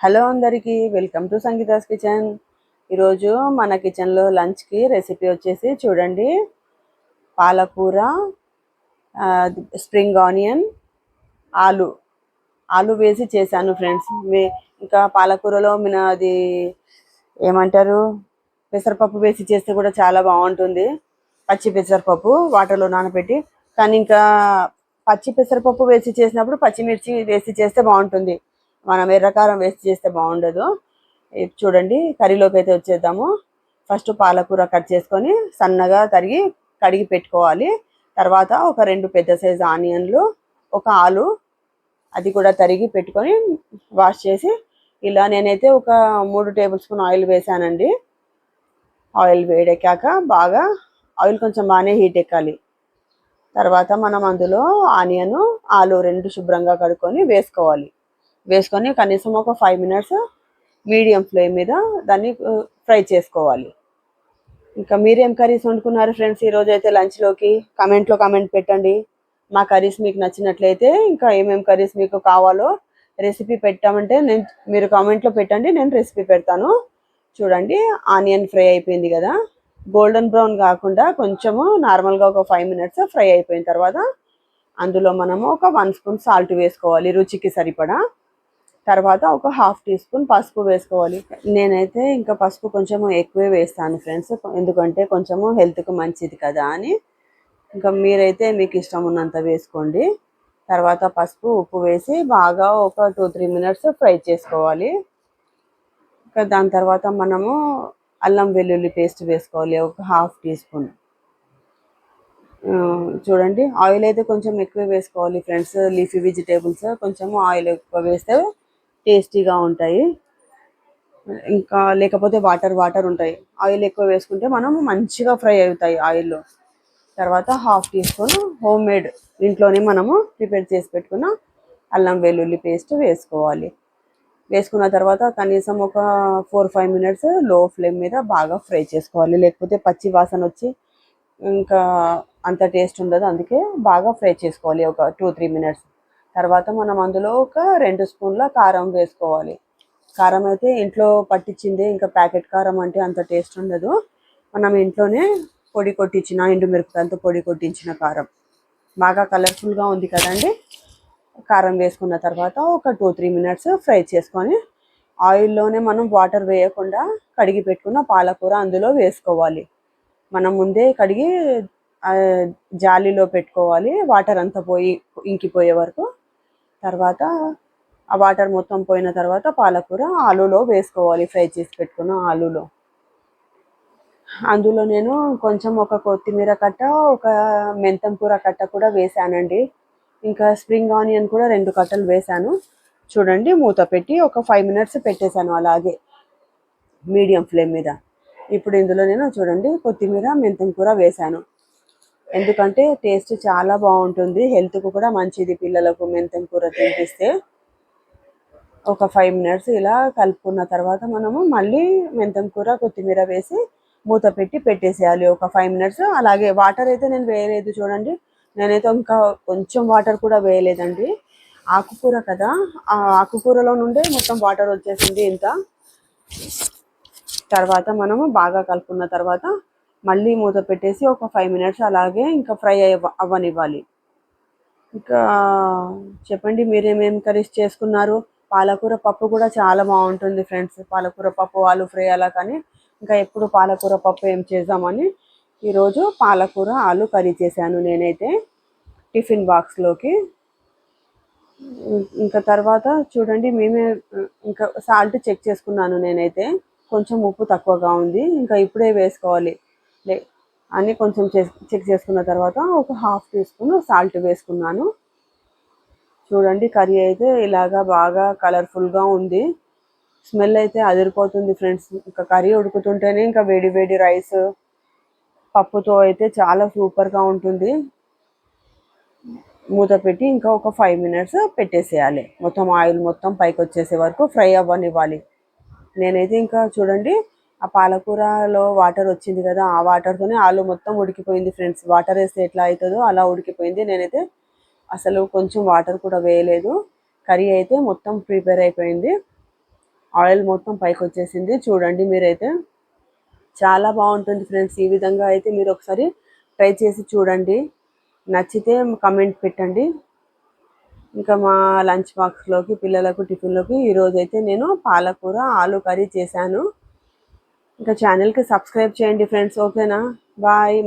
Hello అందరికీ welcome to Sangeeta's kitchen. ఈరోజు మన కిచెన్లో లంచ్కి రెసిపీ వచ్చేసి చూడండి. పాలకూర స్ప్రింగ్ ఆనియన్ ఆలు. ఆలు వేసి చేశాను ఫ్రెండ్స్. మీ ఇంకా పాలకూరలో మన అది ఏమంటారు? పెసరపప్పు వేసి చేస్తే కూడా చాలా బాగుంటుంది. పచ్చి పెసరపప్పు వాటర్లో నానబెట్టి కానీ ఇంకా పచ్చి పెసరపప్పు వేసి చేసినప్పుడు పచ్చిమిర్చి వేసి చేస్తే బాగుంటుంది. మనం ఎర్రకారం వేస్ట్ చేస్తే బాగుండదు. చూడండి కర్రీలోకి అయితే వచ్చేద్దాము. ఫస్ట్ పాలకూర కట్ చేసుకొని సన్నగా తరిగి కడిగి పెట్టుకోవాలి. తర్వాత ఒక రెండు పెద్ద సైజు ఆనియన్లు ఒక ఆలు అది కూడా తరిగి పెట్టుకొని వాష్ చేసి ఇలా నేనైతే ఒక మూడు టేబుల్ స్పూన్ ఆయిల్ వేసానండి. ఆయిల్ వేడెక్కాక బాగా ఆయిల్ కొంచెం బాగానే హీట్ ఎక్కాలి. తర్వాత మనం అందులో ఆనియన్ ఆలు రెండు శుభ్రంగా కడుక్కొని వేసుకోవాలి. వేసుకొని కనీసం ఒక ఫైవ్ మినిట్స్ మీడియం ఫ్లేమ్ మీద దాన్ని ఫ్రై చేసుకోవాలి. ఇంకా మీరేం కర్రీస్ వండుకున్నారు ఫ్రెండ్స్ ఈరోజు అయితే లంచ్లోకి కమెంట్లో కమెంట్ పెట్టండి. మా కర్రీస్ మీకు నచ్చినట్లయితే ఇంకా ఏమేమి కర్రీస్ మీకు కావాలో రెసిపీ పెట్టామంటే నేను మీరు కామెంట్లో పెట్టండి నేను రెసిపీ పెడతాను. చూడండి ఆనియన్ ఫ్రై అయిపోయింది కదా. గోల్డెన్ బ్రౌన్ కాకుండా కొంచెము నార్మల్గా ఒక ఫైవ్ మినిట్స్ ఫ్రై అయిపోయిన తర్వాత అందులో మనము ఒక వన్ స్పూన్ సాల్ట్ వేసుకోవాలి రుచికి సరిపడా. తర్వాత ఒక హాఫ్ టీ స్పూన్ పసుపు వేసుకోవాలి. నేనైతే ఇంకా పసుపు కొంచెం ఎక్కువే వేస్తాను ఫ్రెండ్స్. ఎందుకంటే కొంచెము హెల్త్కి మంచిది కదా అని. ఇంకా మీరైతే మీకు ఇష్టం ఉన్నంత వేసుకోండి. తర్వాత పసుపు ఉప్పు వేసి బాగా ఒక టూ త్రీ మినిట్స్ ఫ్రై చేసుకోవాలి. ఇంకా దాని తర్వాత మనము అల్లం వెల్లుల్లి పేస్ట్ వేసుకోవాలి ఒక హాఫ్ టీ స్పూన్. చూడండి ఆయిల్ అయితే కొంచెం ఎక్కువ వేసుకోవాలి ఫ్రెండ్స్. లీఫీ వెజిటేబుల్స్ కొంచెం ఆయిల్ ఎక్కువ వేస్తే టేస్టీగా ఉంటాయి. ఇంకా లేకపోతే వాటర్ వాటర్ ఉంటాయి. ఆయిల్ ఎక్కువ వేసుకుంటే మనం మంచిగా ఫ్రై అవుతాయి ఆయిల్లో. తర్వాత half teaspoon home made ఇంట్లోనే మనము ప్రిపేర్ చేసి పెట్టుకున్న అల్లం వెల్లుల్లి పేస్ట్ వేసుకోవాలి. వేసుకున్న తర్వాత కనీసం ఒక ఫోర్ ఫైవ్ మినిట్స్లో ఫ్లేమ్ మీద బాగా ఫ్రై చేసుకోవాలి. లేకపోతే పచ్చి వాసన వచ్చి ఇంకా అంత టేస్ట్ ఉండదు. అందుకే బాగా ఫ్రై చేసుకోవాలి ఒక టూ త్రీ మినిట్స్. తర్వాత మనం అందులో ఒక రెండు స్పూన్ల కారం వేసుకోవాలి. కారం అయితే ఇంట్లో పట్టించింది ఇంకా ప్యాకెట్ కారం అంటే అంత టేస్ట్ ఉండదు. మనం ఇంట్లోనే పొడి కొట్టించిన ఎండుమిరపకాయలతో పొడి కొట్టించిన కారం. బాగా కలర్ఫుల్గా ఉంది కదండి. కారం వేసుకున్న తర్వాత ఒక టూ త్రీ మినిట్స్ ఫ్రై చేసుకొని ఆయిల్లోనే మనం వాటర్ వేయకుండా కడిగి పెట్టుకున్న పాలకూర అందులో వేసుకోవాలి. మనం ముందే కడిగి జాలీలో పెట్టుకోవాలి. వాటర్ అంతా పోయి ఇంకిపోయే వరకు తర్వాత ఆ వాటర్ మొత్తం పోయిన తర్వాత పాలకూర ఆలులో వేసుకోవాలి ఫ్రై చేసి పెట్టుకున్న ఆలులో. అందులో నేను కొంచెం ఒక కొత్తిమీర కట్ట ఒక మెంతం కూర కట్ట కూడా వేసానండి. ఇంకా స్ప్రింగ్ ఆనియన్ కూడా రెండు కట్టలు వేసాను. చూడండి మూత పెట్టి ఒక ఫైవ్ మినిట్స్ పెట్టేశాను అలాగే మీడియం ఫ్లేమ్ మీద. ఇప్పుడు ఇందులో నేను చూడండి కొత్తిమీర మెంతం కూర వేసాను. ఎందుకంటే టేస్ట్ చాలా బాగుంటుంది. హెల్త్కు కూడా మంచిది పిల్లలకు మెంతం కూర తినిపిస్తే. ఒక ఫైవ్ మినిట్స్ ఇలా కలుపుకున్న తర్వాత మనము మళ్ళీ మెంతం కూర కొత్తిమీర వేసి మూత పెట్టి పెట్టేసేయాలి. ఒక ఫైవ్ మినిట్స్ అలాగే వాటర్ అయితే నేను వేయలేదు చూడండి. నేనైతే ఇంకా కొంచెం వాటర్ కూడా వేయలేదండి. ఆకుకూర కదా. ఆ ఆకుకూరలో నుండే మొత్తం వాటర్ వచ్చేసింది ఇంత. తర్వాత మనము బాగా కలుపుకున్న తర్వాత మళ్ళీ మూత పెట్టేసి ఒక ఫైవ్ మినిట్స్ అలాగే ఇంకా ఫ్రై అవ్వ అవ్వనివ్వాలి. ఇంకా చెప్పండి మీరేమేం కర్రీస్ చేసుకున్నారు? పాలకూర పప్పు కూడా చాలా బాగుంటుంది ఫ్రెండ్స్. పాలకూర పప్పు ఆలు ఫ్రై అలా కానీ ఇంకా ఎప్పుడు పాలకూర పప్పు ఏం చేద్దామని ఈరోజు పాలకూర ఆలు కర్రీ చేశాను నేనైతే టిఫిన్ బాక్స్లోకి ఇంకా తర్వాత చూడండి మేమే ఇంకా సాల్ట్ చెక్ చేసుకున్నాను నేనైతే. కొంచెం ఉప్పు తక్కువగా ఉంది. ఇంకా ఇప్పుడే వేసుకోవాలి. లే అని కొంచెం చెక్ చేసుకున్న తర్వాత ఒక హాఫ్ టీ స్పూన్ సాల్ట్ వేసుకున్నాను. చూడండి కర్రీ అయితే ఇలాగా బాగా కలర్ఫుల్గా ఉంది. స్మెల్ అయితే అదిరిపోతుంది ఫ్రెండ్స్. ఇంకా కర్రీ ఉడుకుతుంటేనే ఇంకా వేడి వేడి రైస్ పప్పుతో అయితే చాలా సూపర్గా ఉంటుంది. మూత పెట్టి ఇంకా ఒక ఫైవ్ మినిట్స్ పెట్టేసేయాలి. మొత్తం ఆయిల్ మొత్తం పైకి వచ్చేసే వరకు ఫ్రై అవ్వనివ్వాలి. నేనైతే ఇంకా చూడండి ఆ పాలకూరలో వాటర్ వచ్చింది కదా ఆ వాటర్తోనే ఆలు మొత్తం ఉడికిపోయింది ఫ్రెండ్స్ వాటర్ వేస్తే ఎట్లా అవుతుందో అలా ఉడికిపోయింది. నేనైతే అసలు కొంచెం వాటర్ కూడా వేయలేదు. కర్రీ అయితే మొత్తం ప్రిపేర్ అయిపోయింది. ఆయిల్ మొత్తం పైకి వచ్చేసింది. చూడండి మీరైతే. చాలా బాగుంటుంది ఫ్రెండ్స్ ఈ విధంగా అయితే మీరు ఒకసారి ట్రై చేసి చూడండి. నచ్చితే కమెంట్ పెట్టండి. ఇంకా మా లంచ్ బాక్స్లోకి పిల్లలకు టిఫిన్లోకి ఈరోజు అయితే నేను పాలకూర ఆలు కర్రీ చేశాను. ఇంకా ఛానల్కి సబ్స్క్రైబ్ చేయండి ఫ్రెండ్స్ ఓకేనా బాయ్